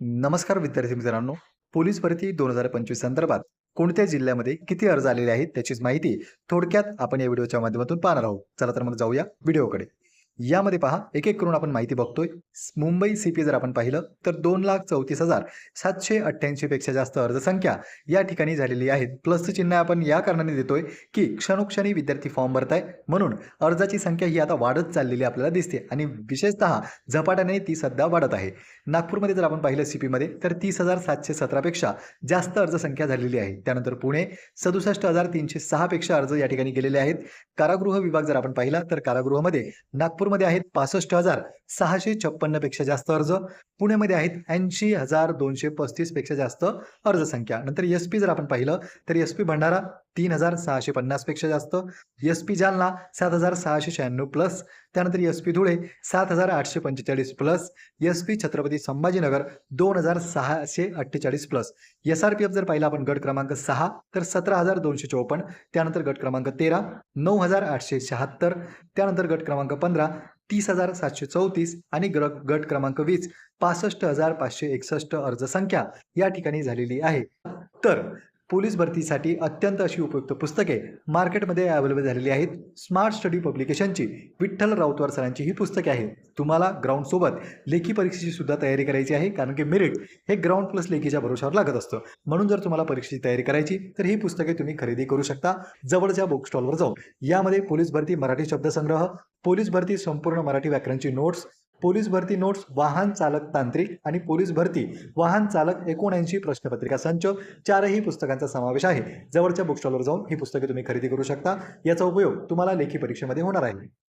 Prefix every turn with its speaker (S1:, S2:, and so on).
S1: नमस्कार विद्यार्थी मित्रांनो. पोलीस भरती दोन हजार पंचवीस संदर्भात कोणत्या जिल्ह्यामध्ये किती अर्ज आलेले आहेत त्याचीच माहिती थोडक्यात आपण या व्हिडिओच्या माध्यमातून पाहणार आहोत. चला तर मग जाऊया व्हिडिओकडे. यामध्ये पहा एक एक करून आपण माहिती बघतोय. मुंबई सीपी जर आपण पाहिलं तर दोन लाख चौतीस हजार सातशे अठ्ठ्याऐंशी पेक्षा जास्त अर्जसंख्या या ठिकाणी झालेली आहे प्लसचं चिन्ह आपण या कारणाने देतोय की क्षणोक्षणी विद्यार्थी फॉर्म भरताय. म्हणून अर्जाची संख्या ही आता वाढत चाललेली आपल्याला दिसते. आणि विशेषतः झपाट्याने ती सध्या वाढत आहे. नागपूरमध्ये जर आपण पाहिलं सी पीमध्ये तर तीस हजार सातशे सतरापेक्षा जास्त अर्जसंख्या झालेली आहे. त्यानंतर पुणे सदुसष्ट हजार तीनशे सहापेक्षा अर्ज या ठिकाणी गेलेले आहेत. कारागृह विभाग जर आपण पाहिला तर कारागृहामध्ये नागपूर नागपूरमध्ये आहेत पासष्ट हजार सहाशे छप्पन्नपेक्षा जास्त अर्ज. पुण्यामध्ये आहेत ऐंशी हजार दोनशे पस्तीसपेक्षा जास्त अर्जसंख्या. नंतर एस पी जर आपण पाहिलं तर एस पी भंडारा तीन हजार सहाशे पन्नासपेक्षा जास्त. एस पी जालना सात हजार सहाशे शहाण्णव प्लस त्यानंतर एस पी धुळे सात हजार आठशे पंचेचाळीस plus S P Chhatrapati Sambhajinagar दोन हजार सहाशे अठ्ठेचाळीस plus S R P F जर पाहिला आपण गट क्रमांक सहा तर सतरा हजार दोनशे चौपन्न. त्यानंतर गट क्रमांक तेरा नऊ हजार आठशे शहात्तर. त्यानंतर गट क्रमांक पंधरा तीस हजार सातशे चौतीस. आणि ग्र गट क्रमांक वीस पासष्ट हजार पाचशे एकसष्ट अर्ज संख्या या ठिकाणी झालेली आहे. तर पोलीस भरतीसाठी अत्यंत अशी उपयुक्त पुस्तके मार्केटमध्ये अवेलेबल झालेली आहेत. स्मार्ट स्टडी पब्लिकेशनची विठ्ठल राऊतवार सरांची ही पुस्तके आहेत. तुम्हाला ग्राउंडसोबत लेखी परीक्षेची सुद्धा तयारी करायची आहे कारण की मेरिट हे ग्राउंड प्लस लेखीच्या भरोशावर लागत असतं. म्हणून जर तुम्हाला परीक्षेची तयारी करायची तर ही पुस्तके तुम्ही खरेदी करू शकता. जवळच्या बुक स्टॉलवर जाऊन. यामध्ये पोलीस भरती मराठी शब्दसंग्रह पोलीस भरती संपूर्ण मराठी व्याकरणची नोट्स पोलीस भरती नोट्स वाहन चालक तांत्रिक आणि पोलीस भरती वाहन चालक एकोणऐंशी प्रश्नपत्रिका संच चारही पुस्तकांचा समावेश आहे. जवळच्या बुक स्टॉलवर जाऊन ही पुस्तके तुम्ही खरेदी करू शकता. याचा उपयोग तुम्हाला लेखी परीक्षेमध्ये होणार आहे.